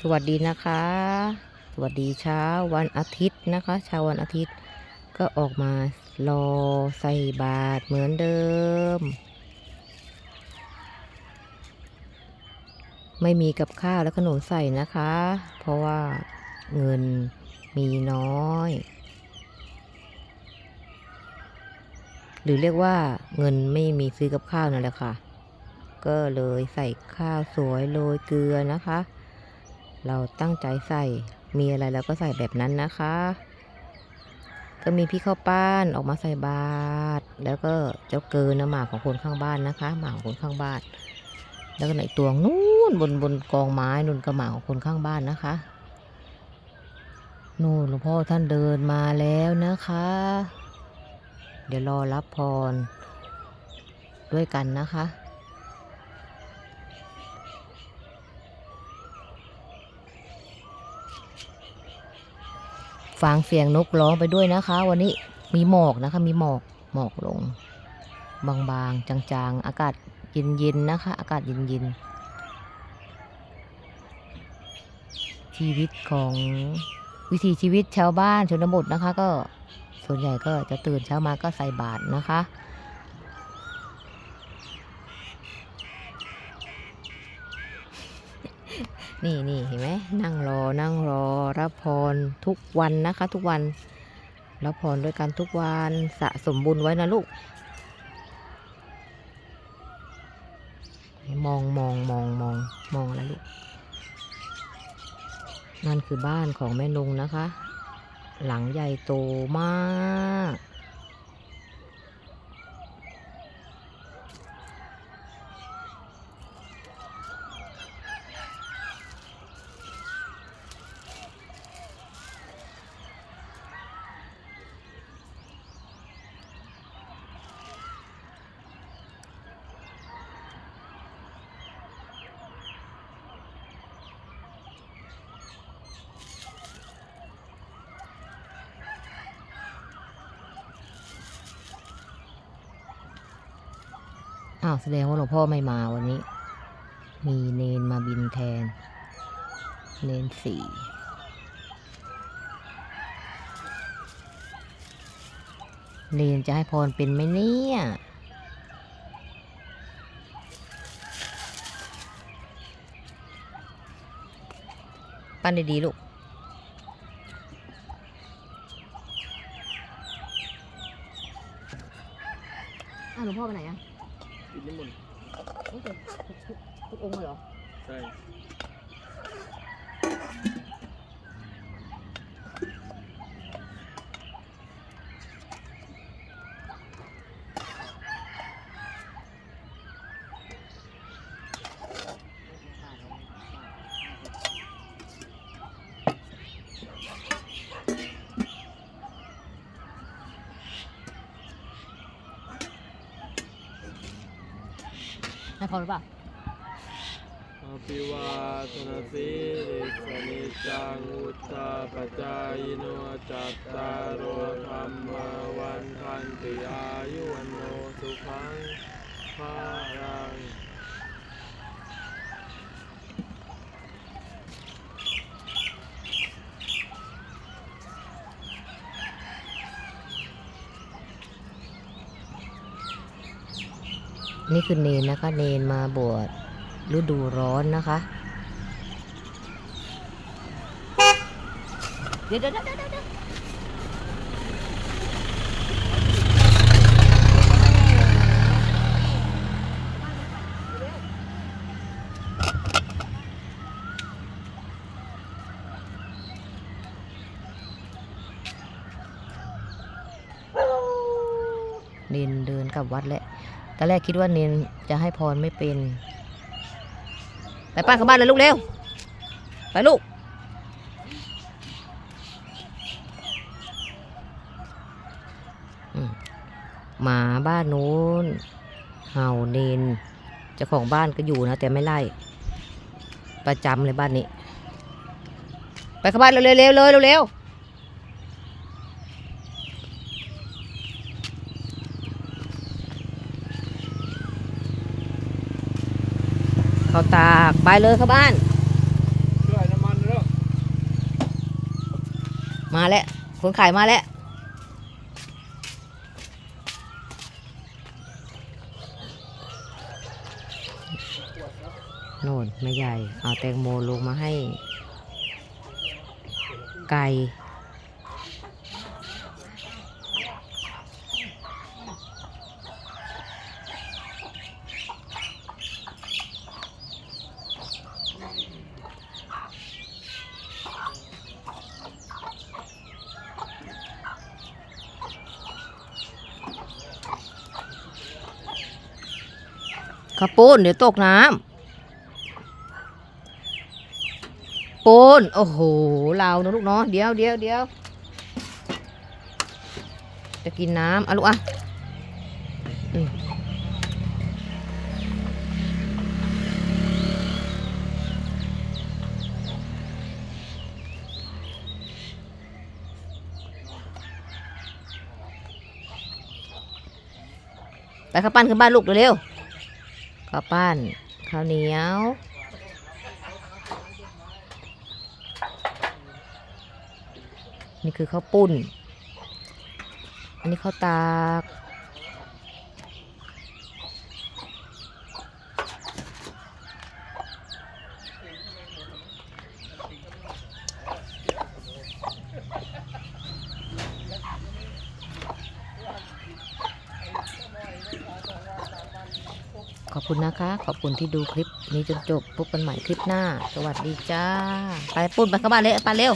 สวัสดีนะคะ สวัสดีเช้าวันอาทิตย์นะคะเช้าวันอาทิตย์ก็ออกมารอใส่บาตรเหมือนเดิม ไม่มีกับข้าวและขนมใส่นะคะ เพราะว่าเงินมีน้อย หรือเรียกว่าเงินไม่มีซื้อกับข้าวนั่นแหละค่ะ ก็เลยใส่ข้าวสวยโรยเกลือนะคะ เราตั้งใจใส่ มีอะไรเราก็ใส่แบบนั้นนะคะ ก็มีพี่ข้าวป้านออกมาใส่บาตรแล้วก็เจ้าเกินนะหมาของคนข้างบ้านนะคะ หมาของคนข้างบ้าน แล้วก็ในตวงนู้นบนบนกองไม้นู่นก็หมาของคนข้างบ้านนะคะนู่นหลวงพ่อท่านเดินมาแล้วนะคะ เดี๋ยวรอรับพรด้วยกันนะคะ ฟังเสียงนกร้องไปด้วยนะคะ วันนี้มีหมอกนะคะ มีหมอกหมอกลง บางๆ จางๆ อากาศเย็นๆนะคะ อากาศเย็นๆชีวิตของวิถีชีวิตชาวบ้านชนบทนะคะ ก็ส่วนใหญ่ก็จะตื่นเช้ามาก็ใส่บาตรนะคะ นี่นี่เห็นไหมนั่งรอนั่งรอรับพรทุกวันนะคะ ทุกวันรับพรด้วยกันทุกวันสะสมบุญไว้นะลูก มองมองมองมองมองอะไรลูก นั่นคือบ้านของแม่นุงนะคะ หลังใหญ่โตมากาวแสดงว่าหลวงพ่อไม่มาวันนี้ มีเนนมาบินแทน เนนสี่เนนจะให้พรเป็นไหมเนี่ยปั้นดีๆลูกอ้าวหลวงพ่อไปไหนอะ กินนิมนต์ทุกทุกองค์เลยเหรอ ใช่ ให้พอหรือเปล่าอภิวาทนาสีริสนิจังอุตตาปจายโนจัตตารโอธรรมวันทันติอายุวันโนสุขังภารัง นี่คือเนนนะคะ เนนมาบวชฤดูร้อนนะคะ เดี๋ยวเดี๋ยวเดี๋ยวเดี๋ยวเดี๋ยวเนนเดินกลับวัดแหละ ตอนแรกคิดว่าเนนจะให้พรไม่เป็น ไปป้าเข้าบ้านเลยลูกเร็ว ไปลูก หมาบ้านนู้น เห่าเนนเจ้าของบ้านก็อยู่นะ แต่ไม่ไล่ ประจำเลยบ้านนี้ ไปเข้าบ้านเร็วๆเร็วๆเลยเร็วๆ เขาตากไปเลยเข้าบ้าน ช่วยน้ำมันเร็มาแล้วคนขายมาแล้วโน่นไม่ใหญ่ เอาแตงโมลงมาให้ ไก่ ข้าปุ้นเดี๋ยวตกน้ำปูนโอ้โหเราเนอะลูกเนาะเดี๋ยวเดี๋ยวเดี๋ยวจะกินน้ำอะลูกอะไปข้าวปั้นขึ้นบ้านลูกเร็วๆ ข้าวปั้นข้าวเหนียวนี่คือข้าวปุ้น อันนี้ข้าวตาก ขอบคุณนะคะ ขอบคุณที่ดูคลิปนี้จนจบพบกันใหม่คลิปหน้า สวัสดีจ้า ไปปุ่นไปเข้าบ้านเลยไปเร็ว